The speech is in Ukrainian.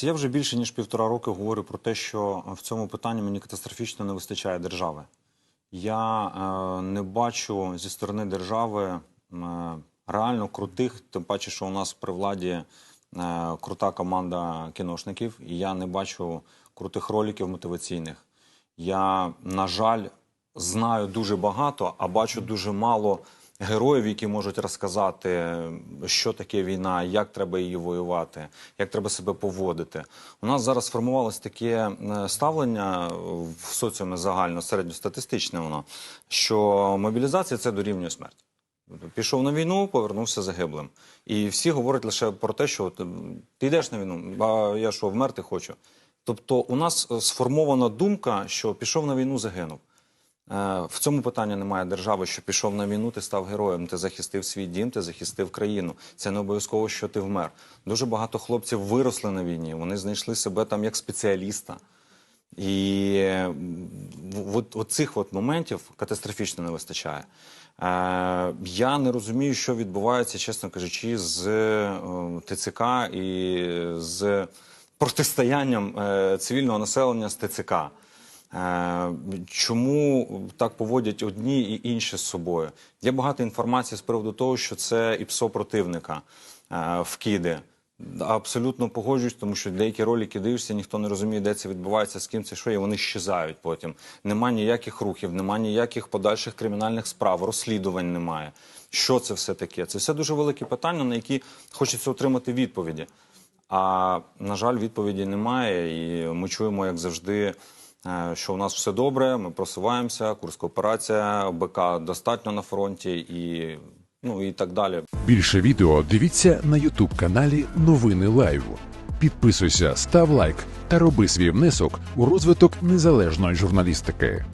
Я вже більше ніж півтора роки говорю про те, що в цьому питанні мені катастрофічно не вистачає держави. Я е, не бачу зі сторони держави е, реально крутих, тим паче, що у нас при владі е, крута команда кіношників, і я не бачу крутих роликів мотиваційних. Я, на жаль, знаю дуже багато, а бачу дуже мало героїв, які можуть розказати, що таке війна, як треба її воювати, як треба себе поводити. У нас зараз сформувалось таке е, ставлення в соціумі загально, середньостатистичне воно, що мобілізація це дорівнює смерть. Пішов на війну, повернувся загиблим. І всі говорять лише про те, що ти йдеш на війну, а я що, вмерти хочу. Тобто у нас е, сформована думка, що пішов на війну, загинув. Е, В цьому питанні немає держави, що пішов на війну, ти став героєм, ти захистив свій дім, ти захистив країну. Це не обов'язково, що ти вмер. Дуже багато хлопців виросли на війні, вони знайшли себе там як спеціаліста. І от, от цих от моментів катастрофічно не вистачає. Е, я не розумію, що відбувається, чесно кажучи, з е, ТЦК і з протистоянням цивільного населення з ТЦК. Е, Чому так поводять одні і інші з собою? Є багато інформації з приводу того, що це ІПСО противника е, вкиди. Абсолютно погоджуюсь, тому що деякі ролики дивишся, ніхто не розуміє, де це відбувається, з ким це що, і вони щезають потім. Нема ніяких рухів, нема ніяких подальших кримінальних справ, розслідувань немає. Що це все таке? Це все дуже великі питання, на які хочеться отримати відповіді. А на жаль, відповіді немає, і ми чуємо, як завжди, що у нас все добре, ми просуваємося, Курська операція, БК достатньо на фронті і, ну, і так далі. Більше відео дивіться на Ютуб каналі Новини Лайв. Підписуйся, став лайк та роби свій внесок у розвиток незалежної журналістики.